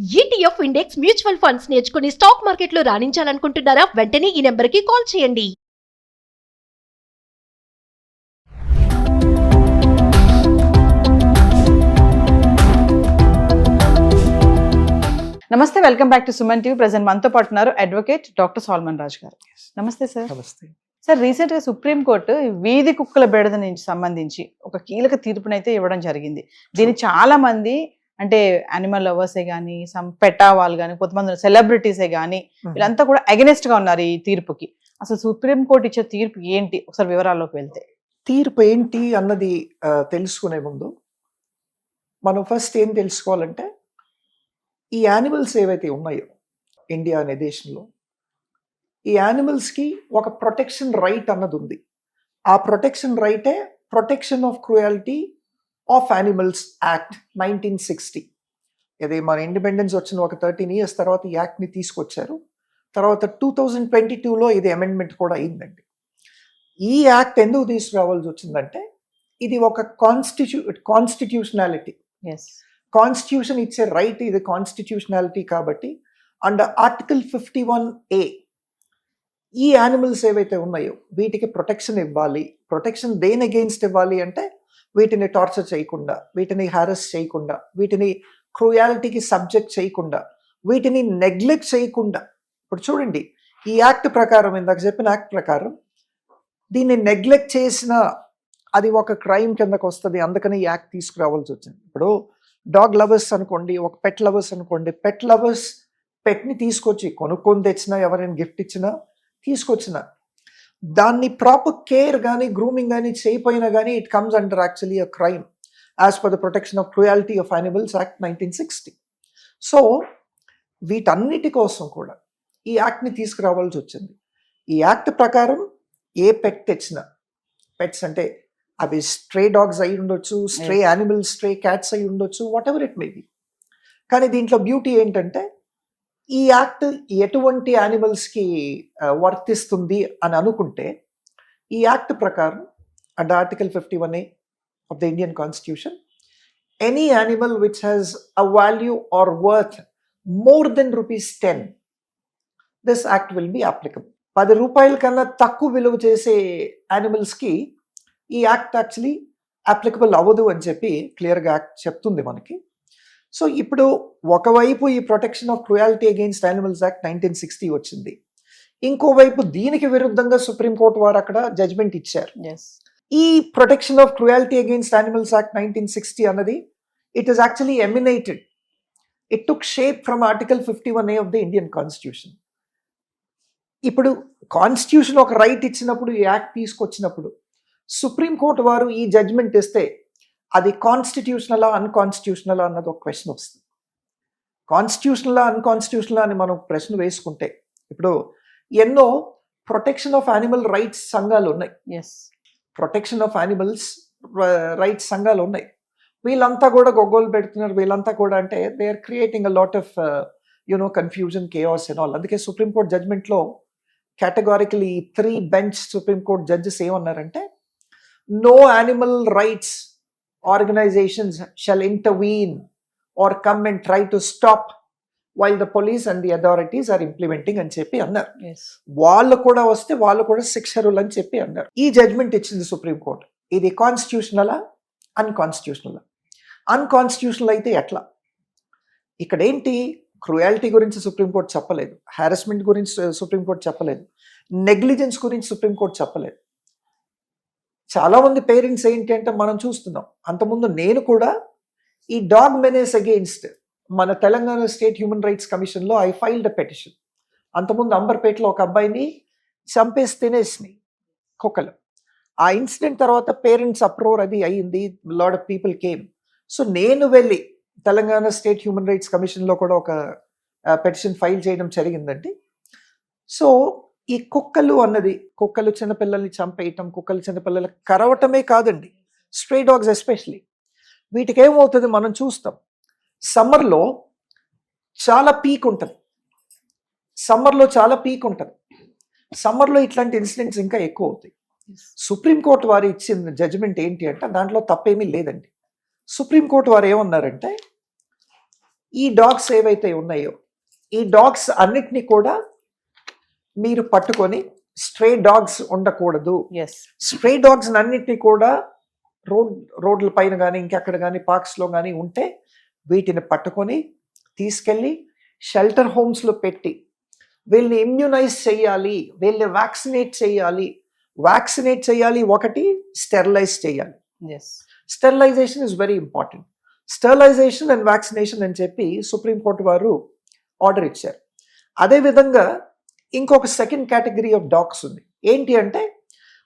ETF index mutual funds నేర్చుకుని stock మార్కెట్లో రాణించాలనుకుంటున్నారా? వెంటనే ఈ నెంబర్కి కాల్ చేయండి. నమస్తే welcome back to Suman TV present మనతో పాటు ఉన్నారు అడ్వకేట్ డాక్టర్ సాల్మన్ రాజ్ గారు. నమస్తే సార్ నమస్తే. సార్ రీసెంట్గా సుప్రీంకోర్టు వీధి కుక్కల బెడద నుంచి సంబంధించి ఒక కీలక తీర్పునైతే ఇవ్వడం జరిగింది. దీన్ని చాలా మంది అంటే యానిమల్ లవర్సే కానీ సమ్ పెటా వాళ్ళు కానీ కొంతమంది సెలబ్రిటీసే కానీ వీళ్ళంతా కూడా అగెనెస్ట్గా ఉన్నారు ఈ తీర్పుకి. అసలు సుప్రీంకోర్టు ఇచ్చే తీర్పు ఏంటి? ఒకసారి వివరాల్లోకి వెళ్తే. తీర్పు ఏంటి అన్నది తెలుసుకునే ముందు మనం ఫస్ట్ ఏం తెలుసుకోవాలంటే ఈ యానిమల్స్ ఏవైతే ఉన్నాయో ఇండియా అనే దేశంలో ఈ యానిమల్స్కి ఒక ప్రొటెక్షన్ రైట్ అన్నది ఉంది. ఆ ప్రొటెక్షన్ రైటే protection of cruelty of animals act nineteen sixty. ఇది మన ఇండిపెండెన్స్ వచ్చిన ఒక థర్టీన్ ఇయర్స్ తర్వాత ఈ యాక్ట్ని తీసుకొచ్చారు. తర్వాత టూ థౌజండ్ ట్వంటీ టూలో ఇది అమెండ్మెంట్ కూడా అయిందండి. ఈ యాక్ట్ ఎందుకు తీసుకురావాల్సి వచ్చిందంటే ఇది ఒక కాన్స్టిట్యూ కాన్స్టిట్యూషనాలిటీ ఎస్ కాన్స్టిట్యూషన్ ఇచ్చే రైట్ ఇది కాన్స్టిట్యూషనాలిటీ కాబట్టి and article fifty one A ఈ యానిమల్స్ ఏవైతే ఉన్నాయో వీటికి ప్రొటెక్షన్ ఇవ్వాలి. ప్రొటెక్షన్ దేని అగెయిన్స్ట్ ఇవ్వాలి అంటే వీటిని టార్చర్ చేయకుండా వీటిని హారస్ చేయకుండా వీటిని క్రూయాలిటీకి సబ్జెక్ట్ చేయకుండా వీటిని నెగ్లెక్ట్ చేయకుండా. ఇప్పుడు చూడండి ఈ యాక్ట్ ప్రకారం ఇందాక చెప్పిన యాక్ట్ ప్రకారం దీన్ని నెగ్లెక్ట్ చేసిన అది ఒక క్రైమ్ కిందకు వస్తుంది అందుకని ఈ యాక్ట్ తీసుకురావాల్సి వచ్చింది. ఇప్పుడు డాగ్ లవర్స్ అనుకోండి ఒక పెట్ లవర్స్ అనుకోండి పెట్ లవర్స్ పెట్ని తీసుకొచ్చి కొనుక్కొని తెచ్చినా ఎవరైనా గిఫ్ట్ ఇచ్చినా తీసుకొచ్చిన దాన్ని ప్రాపర్ కేర్ కానీ గ్రూమింగ్ కానీ చేయపోయినా కానీ it comes under actually a crime as per the protection of cruelty of animals act nineteen sixty so వీటన్నిటి కోసం కూడా ఈ యాక్ట్ని తీసుకురావాల్సి వచ్చింది. ఈ యాక్ట్ ప్రకారం ఏ పెట్ తెచ్చినా పెట్స్ అంటే అవి స్ట్రే డాగ్స్ అయి ఉండొచ్చు స్ట్రే యానిమల్స్ స్ట్రే క్యాట్స్ అయి ఉండొచ్చు whatever it may be కానీ దీంట్లో బ్యూటీ ఏంటంటే ఈ యాక్ట్ ఎటువంటి యానిమల్స్కి వర్తిస్తుంది అని అనుకుంటే ఈ యాక్ట్ ప్రకారం and article fifty one A of the Indian constitution any animal which has a value or worth more than rupees ten this act will be applicable. పది రూపాయల కన్నా తక్కువ విలువ చేసే యానిమల్స్కి ఈ యాక్ట్ యాక్చువల్లీ అప్లికబుల్ అవ్వదు అని చెప్పి క్లియర్గా యాక్ట్ చెప్తుంది మనకి. సో ఇప్పుడు ఒకవైపు ఈ protection of cruelty against animals act nineteen sixty వచ్చింది. ఇంకోవైపు దీనికి విరుద్ధంగా సుప్రీంకోర్టు వారు అక్కడ జడ్జ్మెంట్ ఇచ్చారు. ఈ protection of cruelty against animals act nineteen sixty అన్నది it is actually emanated it took shape from article fifty one A of the Indian constitution ఇప్పుడు కాన్స్టిట్యూషన్ ఒక రైట్ ఇచ్చినప్పుడు ఈ యాక్ట్ తీసుకొచ్చినప్పుడు సుప్రీంకోర్టు వారు ఈ జడ్జ్మెంట్ ఇస్తే అది కాన్స్టిట్యూషనలా అన్కాన్స్టిట్యూషనలా అన్నది ఒక క్వశ్చన్ వస్తుంది. కాన్స్టిట్యూషనలా అన్కాన్స్టిట్యూషనలా అని మనం ప్రశ్న వేసుకుంటే ఇప్పుడు ఎన్నో ప్రొటెక్షన్ ఆఫ్ యానిమల్ రైట్స్ సంఘాలు ఉన్నాయి. Yes protection of animals rights సంఘాలు ఉన్నాయి. వీళ్ళంతా కూడా గొగ్గోలు పెడుతున్నారు. వీళ్ళంతా కూడా అంటే they are creating a lot of you know confusion chaos and all అందుకే supreme court జడ్జ్మెంట్లో categorically three bench supreme court judges ఏమన్నారంటే no animal rights organisations shall intervene or come and try to stop while the police and the authorities are implementing అని చెప్పి అన్నారు. వాళ్ళు కూడా వస్తే వాళ్ళు కూడా శిక్షరులు అని చెప్పి అన్నారు. ఈ జడ్జ్మెంట్ ఇచ్చింది సుప్రీంకోర్టు ఇది కాన్స్టిట్యూషనలా అన్కాన్స్టిట్యూషనలా అన్కాన్స్టిట్యూషనల్ అయితే ఎట్లా? ఇక్కడ ఏంటి? క్రుయాలిటీ గురించి సుప్రీంకోర్టు చెప్పలేదు. హారాస్మెంట్ గురించి సుప్రీంకోర్టు చెప్పలేదు. నెగ్లిజెన్స్ గురించి సుప్రీంకోర్టు చెప్పలేదు. చాలా మంది పేరెంట్స్ ఏంటి అంటే మనం చూస్తున్నాం. అంతకుముందు నేను కూడా ఈ డాగ్ మెనేస్ అగెయిన్స్ట్ మన తెలంగాణ స్టేట్ హ్యూమన్ రైట్స్ కమిషన్లో ఐ ఫైల్డ్ అ పెటిషన్. అంతకుముందు అంబర్పేటలో ఒక అబ్బాయిని చంపేసి తినేసినాయి కుక్కలు. ఆ ఇన్సిడెంట్ తర్వాత పేరెంట్స్ అప్రోర్ అది అయ్యింది lot of people came. So నేను వెళ్ళి తెలంగాణ స్టేట్ హ్యూమన్ రైట్స్ కమిషన్లో కూడా ఒక పెటిషన్ ఫైల్ చేయడం జరిగిందండి. సో ఈ కుక్కలు అన్నది కుక్కలు చిన్నపిల్లల్ని చంపేయటం కుక్కలు చిన్నపిల్లలు కరవటమే కాదండి. స్ట్రే డాగ్స్ ఎస్పెషలీ వీటికి ఏమవుతుంది మనం చూస్తాం. సమ్మర్లో చాలా పీక్ ఉంటుంది. సమ్మర్లో చాలా పీక్ ఉంటుంది. సమ్మర్లో ఇట్లాంటి ఇన్సిడెంట్స్ ఇంకా ఎక్కువ అవుతాయి సుప్రీంకోర్టు వారు ఇచ్చిన జడ్జిమెంట్ ఏంటి అంటే దాంట్లో తప్పేమీ లేదండి. సుప్రీంకోర్టు వారు ఏమన్నారంటే ఈ డాగ్స్ ఏవైతే ఉన్నాయో ఈ డాగ్స్ అన్నిటినీ కూడా మీరు పట్టుకొని స్ట్రే డాగ్స్ ఉండకూడదు. స్ట్రే డాగ్స్ అన్నిటినీ కూడా రోడ్ రోడ్ల పైన కానీ ఇంకెక్కడ కానీ పార్క్స్లో కానీ ఉంటే వీటిని పట్టుకొని తీసుకెళ్ళి షెల్టర్ హోమ్స్లో పెట్టి వీళ్ళని ఇమ్యూనైజ్ చేయాలి వీళ్ళని వ్యాక్సినేట్ చేయాలి. వ్యాక్సినేట్ చేయాలి ఒకటి స్టెరిలైజ్ చేయాలి. Sterilisation is very important sterilisation and vaccination అని చెప్పి సుప్రీంకోర్టు వారు ఆర్డర్ ఇచ్చారు. అదేవిధంగా ఇంకొక సెకండ్ కేటగిరీ ఆఫ్ డాగ్స్ ఉంది. ఏంటి అంటే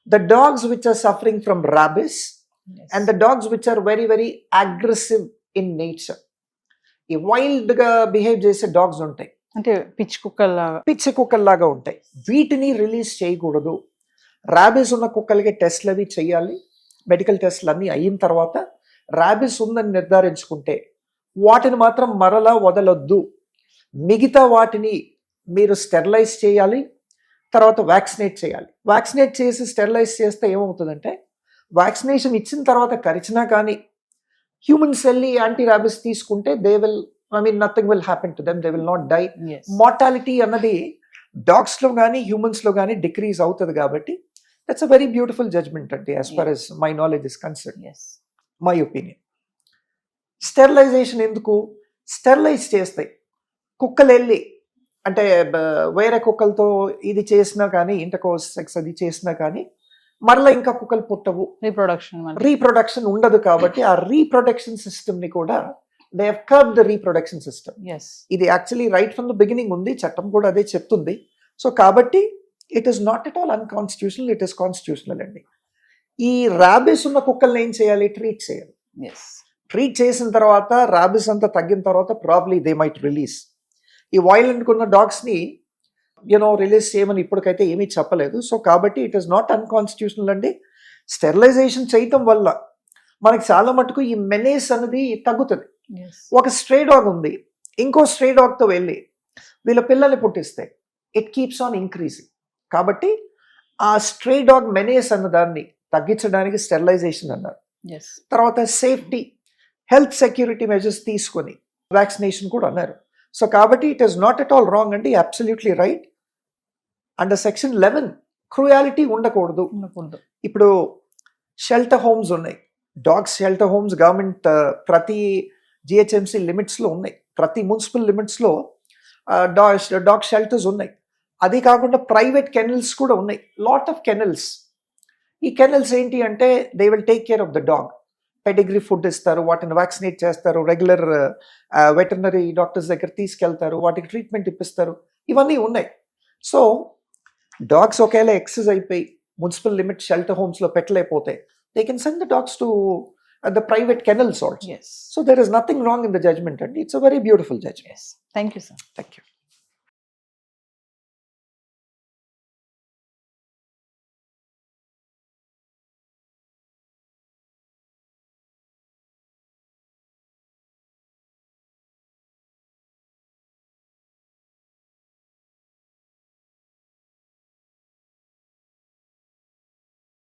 the dogs which are suffering from rabies and the dogs which are very very aggressive in nature ఈ వైల్డ్గా బిహేవ్ చేసే డాగ్స్ ఉంటాయి. అంటే పిచ్చి కుక్కల్లాగా. పిచ్చి కుక్కల్లాగా ఉంటాయి. వీటిని రిలీజ్ చేయకూడదు. ర్యాబిస్ ఉన్న కుక్కలకి టెస్ట్లు అవి చేయాలి. మెడికల్ టెస్ట్లు అన్నీ అయిన తర్వాత ర్యాబిస్ ఉందని నిర్ధారించుకుంటే వాటిని మాత్రం మరలా వదలొద్దు. మిగతా వాటిని మీరు స్టెరిలైజ్ చేయాలి తర్వాత వ్యాక్సినేట్ చేయాలి. వ్యాక్సినేట్ చేసి స్టెరిలైజ్ చేస్తే ఏమవుతుందంటే వ్యాక్సినేషన్ ఇచ్చిన తర్వాత కరిచినా కానీ హ్యూమన్స్ వెళ్ళి యాంటీ ర్యాబిస్ తీసుకుంటే they will I mean nothing will happen to them they will not die. Mortality అన్నది డాగ్స్లో కానీ హ్యూమన్స్లో కానీ డిక్రీజ్ అవుతుంది కాబట్టి that's a very beautiful judgment అండి as far as my knowledge is concern as my opinion sterilization ఎందుకు? Sterilise చేస్తాయి కుక్కలు వెళ్ళి అంటే వేరే కుక్కలతో ఇది చేసినా కానీ ఇంటకో సెక్స్ అది చేసినా కానీ మరలా ఇంకా కుక్కలు పుట్టవు. రీప్రొడక్షన్ రీప్రొడక్షన్ ఉండదు కాబట్టి ఆ రీప్రొడక్షన్ సిస్టమ్ని కూడా they have curb the reproduction system ఇది actually right from the beginning ఉంది చట్టం కూడా అదే చెప్తుంది. సో కాబట్టి it is not at all unconstitutional it is constitutional అండి. ఈ ర్యాబిస్ ఉన్న కుక్కల్ని ఏం చేయాలి? ట్రీట్ చేయాలి. ట్రీట్ చేసిన తర్వాత ర్యాబిస్ అంతా తగ్గిన తర్వాత ప్రాబ్లీ దే మైట్ రిలీజ్ ఈ వైలెంట్ ఉన్న డాగ్స్ని యూనో రిలీజ్ చేయమని ఇప్పటికైతే ఏమీ చెప్పలేదు. సో కాబట్టి ఇట్ ఈస్ నాట్ అన్కాన్స్టిట్యూషనల్ అండి. స్టెరిలైజేషన్ చేయటం వల్ల మనకి చాలా మటుకు ఈ మెనేస్ అనేది తగ్గుతుంది. ఒక స్ట్రే డాగ్ ఉంది. ఇంకో స్ట్రే డాగ్తో వెళ్ళి వీళ్ళ పిల్లల్ని పుట్టిస్తే ఇట్ కీప్స్ ఆన్ ఇంక్రీజింగ్ కాబట్టి ఆ స్ట్రే డాగ్ మెనేస్ అన్న దాన్ని తగ్గించడానికి స్టెరిలైజేషన్ అన్నారు. తర్వాత సేఫ్టీ హెల్త్ సెక్యూరిటీ మెజర్స్ తీసుకొని వ్యాక్సినేషన్ కూడా అన్నారు. సో కాబట్టి it is not at all wrong అండి absolutely right under section eleven cruelty ఉండకూడదు. ఉండకూడదు. ఇప్పుడు షెల్టర్ హోమ్స్ ఉన్నాయి. డాగ్స్ షెల్టర్ హోమ్స్ గవర్నమెంట్ ప్రతి జిహెచ్ఎంసి లిమిట్స్లో ఉన్నాయి. ప్రతి మున్సిపల్ లిమిట్స్లో డాగ్ డాగ్ షెల్టర్స్ ఉన్నాయి. అది కాకుండా ప్రైవేట్ కెనల్స్ కూడా ఉన్నాయి. లాట్ ఆఫ్ కెనల్స్ ఈ కెనల్స్ ఏంటి అంటే they will take care of the dog pedigree food ఇస్తారు వాటిని వ్యాక్సినేట్ చేస్తారు రెగ్యులర్ వెటర్నరీ డాక్టర్స్ దగ్గర తీసుకెళ్తారు వాటికి ట్రీట్మెంట్ ఇప్పిస్తారు. ఇవన్నీ ఉన్నాయి. సో డాగ్స్ ఒకవేళ ఎక్సెస్ అయిపోయి మున్సిపల్ లిమిట్ షెల్టర్ హోమ్స్లో పెట్టలేకపోతే they can send the dogs to the private kennels also so there is nothing wrong in the judgment అండి it's a very beautiful judgment thank you sir thank you